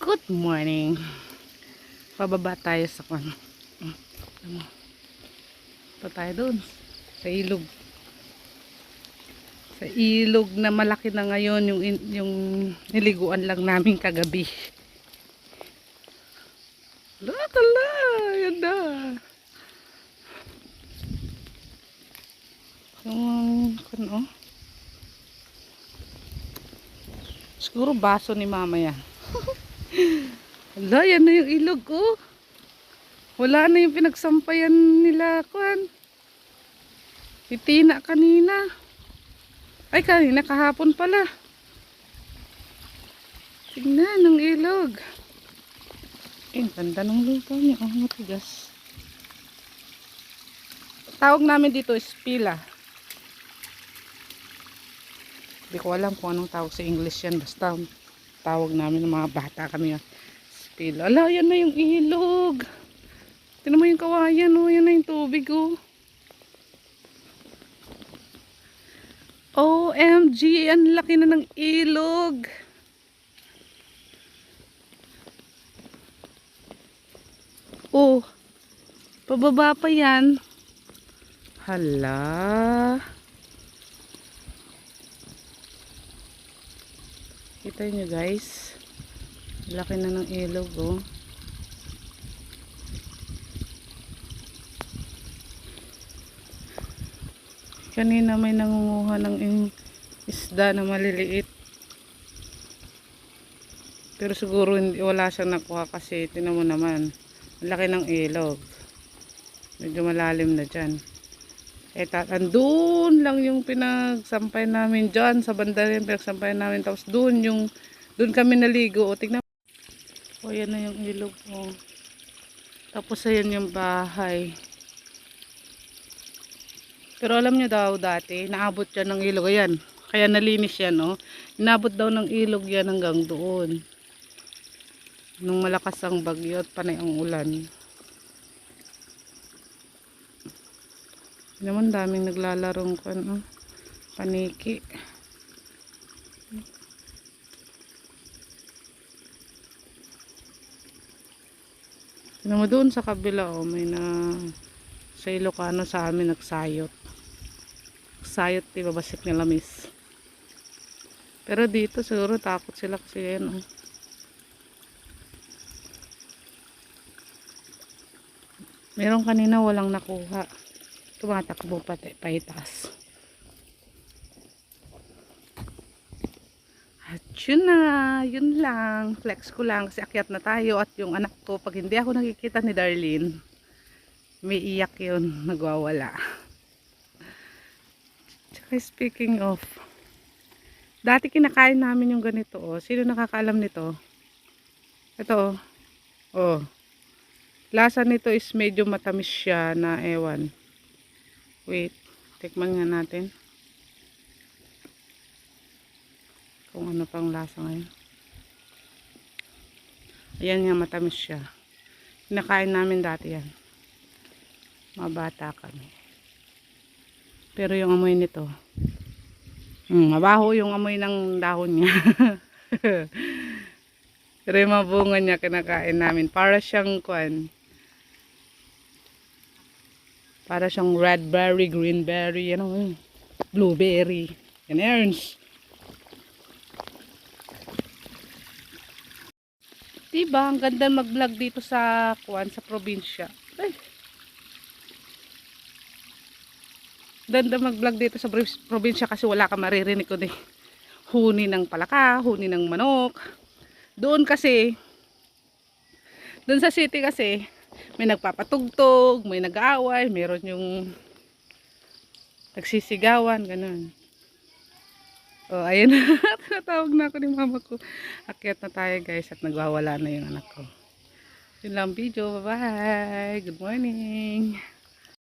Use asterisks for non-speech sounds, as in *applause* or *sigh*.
Good morning. Pababa tayo sa. Ano? Pa tayo doon. Sa ilog. Sa ilog na malaki na ngayon yung, yung niliguan lang namin kagabi. La, tala, yan na. Yung, kung oh. Siguro baso ni mama yan. Hala, yan na yung ilog ko. Wala na yung pinagsampayan nila, kuan. Itina kanina. Ay, kanina kahapon pala. Tignan, ng ilog. Ang ganda ng lupa niya. Oh, matigas. Tawag namin dito is pila. Hindi ko alam kung anong tawag sa English yan. Basta tawag namin ng mga bata kami. Pila. Ala, yan na yung ilog. Tignan mo yung kawayan, oh. Yan na yung tubig, oh. OMG, ang laki na ng ilog. Oh, pababa pa yan. Hala. Kita nyo guys. Laki na ng ilog oh. Kanina may nangunguha ng isda na maliliit. Pero siguro hindi, wala siyang nakuha kasi tinan mo naman. Laki ng ilog. Medyo malalim na dyan. Eh, andun lang yung pinagsampay namin dyan. Sa banda rin pinagsampay namin. Tapos dun yung, dun kami naligo. O, tignan. O, yan na yung ilog. O. Tapos ayan yung bahay. Pero alam niyo daw dati, naabot yan ng ilog. Ayan. Kaya nalinis yan, no? Inabot daw ng ilog yan hanggang doon. Nung malakas ang bagyo at panay ang ulan. Naman daming naglalarong ko, ano, paniki. Mo doon sa kabila, oh, may na sa Ilocano sa amin nagsayot. Sayot, di ba basik nila miss. Pero dito siguro takot sila kasi yan, oh. Meron kanina walang nakuha. Tumatakbo pa pa At yun na, yun lang. Flex ko lang kasi akyat na tayo at yung anak ko, pag hindi ako nakikita ni Darlene, may iyak yun, nagwawala. Tsaka speaking of, dati kinakain namin yung ganito, oh. Sino nakakaalam nito? Ito, oh. Oh. Lasa nito is medyo matamis siya na ewan. Wait, tikman nga natin. Kung ano pang lasa ngayon. Ayan nga, matamis siya. Kinakain namin dati yan. Mga bata kami. Pero yung amoy nito, hmm, mabaho yung amoy ng dahon niya. *laughs* Pero yung mga bunga niya kinakain namin. Para siyang kwan. Para siyang redberry, greenberry, ano, blueberry. Yan, Ernst. Diba, ang ganda mag-vlog dito sa kwan, sa probinsya. Ay. Ganda mag-vlog dito sa probinsya kasi wala ka maririnig ko eh. Huni ng palaka, huni ng manok. Doon kasi, doon sa city kasi, may nagpapatugtog, may nag-aaway, meron yung nagsisigawan, ganun. Oh, ayun na. *laughs* Tinatawag na ako ni mama ko. Akyat na tayo guys at nagwawala na yung anak ko. Yun lang ang video. Bye-bye. Good morning.